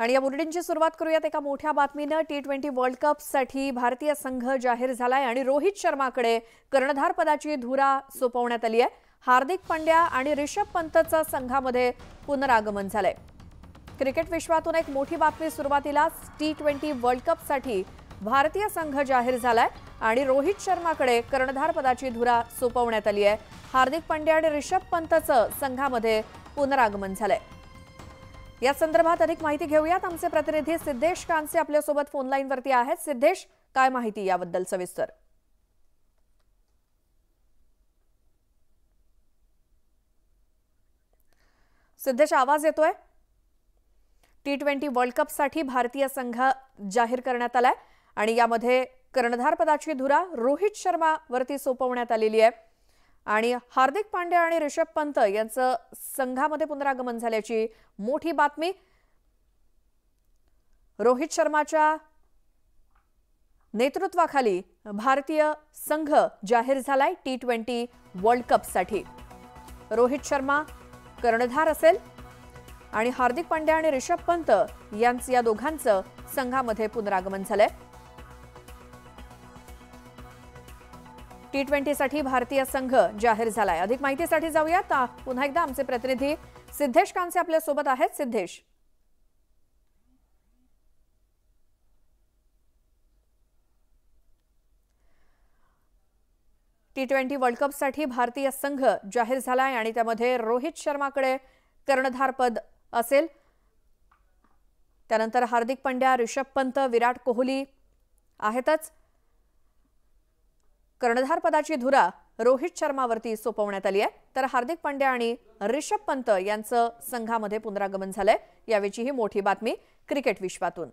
आणि या बुलेटिनची सुरुवात करूयात एका मोठ्या बातमीनं. टी ट्वेंटी वर्ल्ड कपसाठी भारतीय संघ जाहीर झालाय आणि रोहित शर्माकडे कर्णधार पदाची धुरा सोपवण्यात आली आहे हार्दिक पांड्या आणि रिषभ पंतचं संघामध्ये पुनरागमन झालंय. क्रिकेट विश्वातून एक मोठी बातमी सुरुवातीलाच टी ट्वेंटी वर्ल्ड कपसाठी भारतीय संघ जाहीर झालाय आणि रोहित शर्माकडे कर्णधार पदाची धुरा सोपवण्यात आली आहे हार्दिक पांड्या आणि रिषभ पंतचं संघामध्ये पुनरागमन झालंय. या संदर्भात अधिक माहिती घेऊयात. आमचे प्रतिनिधी सिद्धेश कांसे आपल्यासोबत फोन लाईनवरती आहेत. सिद्धेश काय माहिती याबद्दल सविस्तर? सिद्धेश आवाज येतोय? टी ट्वेंटी वर्ल्ड कपसाठी भारतीय संघ जाहीर करण्यात आलाय आणि यामध्ये कर्णधार पदाची धुरा रोहित शर्मा वरती सोपवण्यात आलेली आहे. आणि हार्दिक पांड्या आणि ऋषभ पंत यांचं संघामध्ये पुनरागमन झाल्याची मोठी बातमी. रोहित शर्माच्या नेतृत्वाखाली भारतीय संघ जाहीर झालाय टी ट्वेंटी वर्ल्ड कपसाठी रोहित शर्मा कर्णधार असेल आणि हार्दिक पांड्या आणि ऋषभ पंत यांचं या दोघांचं संघामध्ये पुनरागमन झालंय. टी ट्वेंटीसाठी भारतीय संघ जाहीर झालाय. अधिक माहितीसाठी जाऊयात. पुन्हा एकदा आमचे प्रतिनिधी सिद्धेश कांसे आपल्यासोबत आहेत. सिद्धेश. टी ट्वेंटी वर्ल्ड कपसाठी भारतीय संघ जाहीर झालाय आणि त्यामध्ये रोहित शर्माकडे कर्णधारपद असेल. त्यानंतर हार्दिक पंड्या ऋषभ पंत विराट कोहली आहेतच. कर्णधार पदाची धुरा रोहित शर्मावरती सोपवण्यात आली आहे. तर हार्दिक पांड्या आणि रिषभ पंत यांचं संघामध्ये पुनरागमन झालंय. यावेळची ही मोठी बातमी क्रिकेट विश्वातून.